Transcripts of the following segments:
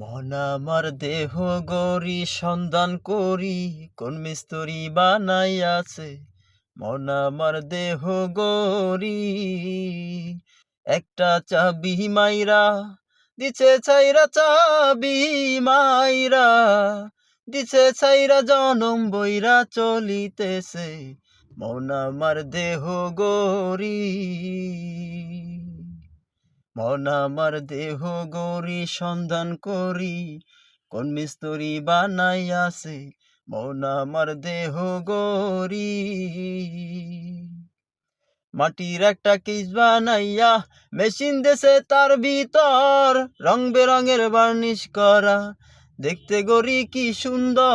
মন আমার দেহ গরি সন্ধান করি, কোন মিস্তরি বানাইয়াছে? মন আমার দেহ গরি একটা চাবি মাইরা, দিছে ছাইরা চাবি মাইরা, দিছে ছাইরা জনম বইরা চলিতেছে। মন আমার দেহ গরি মন আমার দেহ গরি সন্ধান করি, কোন মিস্তরি বানাইয়াছে মন আমার দেহ গরি। মাটির একটা কিস বানাইয়া মেশিন দেশে তার ভিতর, রং বেরঙের বার্নিশ করা, দেখতে গরি কি সুন্দর।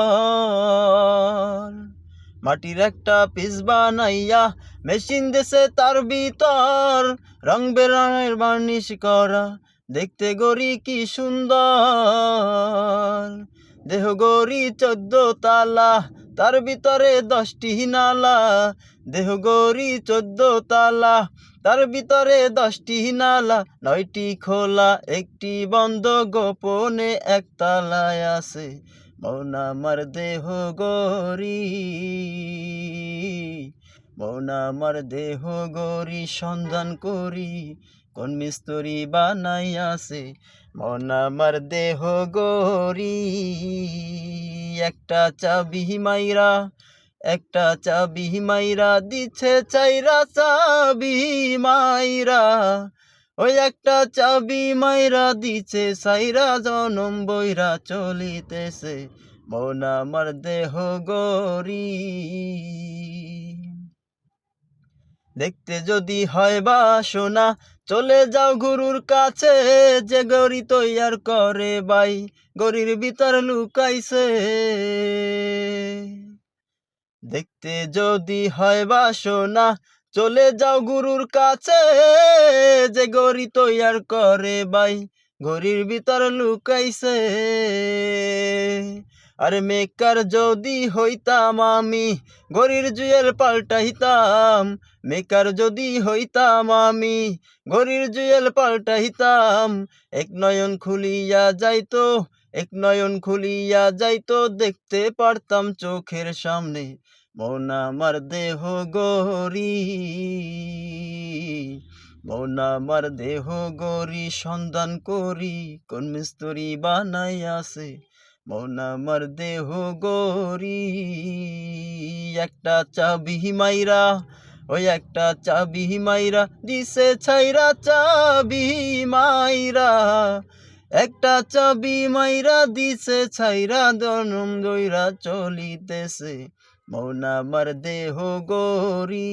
মাটির একটা পিস বানাইয়া মেশিন দেশে তার ভিতর রং বেরঙের বার্নিশ করা। দেখতে গরি কি সুন্দর। দেহ গরি চোদ্দ তালা, তার ভিতরে দশটি নালা। দেহ গরি চোদ্দ তালা, তার ভিতরে দশটি নালা। নয়টি খোলা, একটি বন্ধ, গোপনে এক তালায় আছে। মন আমার দেহ গরি মন আমার দেহ গরি সন্ধান করি, কোন মিস্তরি বানাইয়াছে? মন আমার দেহ গরি একটা চাবি মাইরা, একটা চাবি মাইরা দিছে চাইরা চাবি মাইরা ওই একটা চাবি মাইরা দিছে, সাইরা জনম বইরা চলিতেছে। মন আমার দেহ গরি দেখতে যদি হয় বা সোনা চলে যাও গুরুর কাছে। যে গরি তৈয়ার করে বাই গরির ভিতর লুকাইছে। দেখতে যদি হয় বা সোনা চলে যাও গুরুর কাছে, যে গরি তৈয়ার করে বাই গরির ভিতর লুকাইছে, আরে মেকার যদি হইতাম আমি গরির জুয়েল পাল্টাইতাম। মেকার যদি হইতাম আমি গরির জুয়েল পাল্টাইতাম। এক নয়ন খুলিয়া যাইতো, এক নয়ন খুলিয়া যাইতো, দেখতে পারতাম চোখের সামনে। মন আমার দেহ গরি মন আমার দেহ গরি সন্ধান করি, কোন মিস্তরি বানাইয়াছে মন আমার দেহ গরি একটা চাবি মাইরা, ওই একটা চাবি মাইরা, দিছে ছাইরা চাবি মাইরা। একটা চাবি মাইরা, দিছে ছাইরা দনম দইরা চলিতেছে। মন আমার দেহ গরি।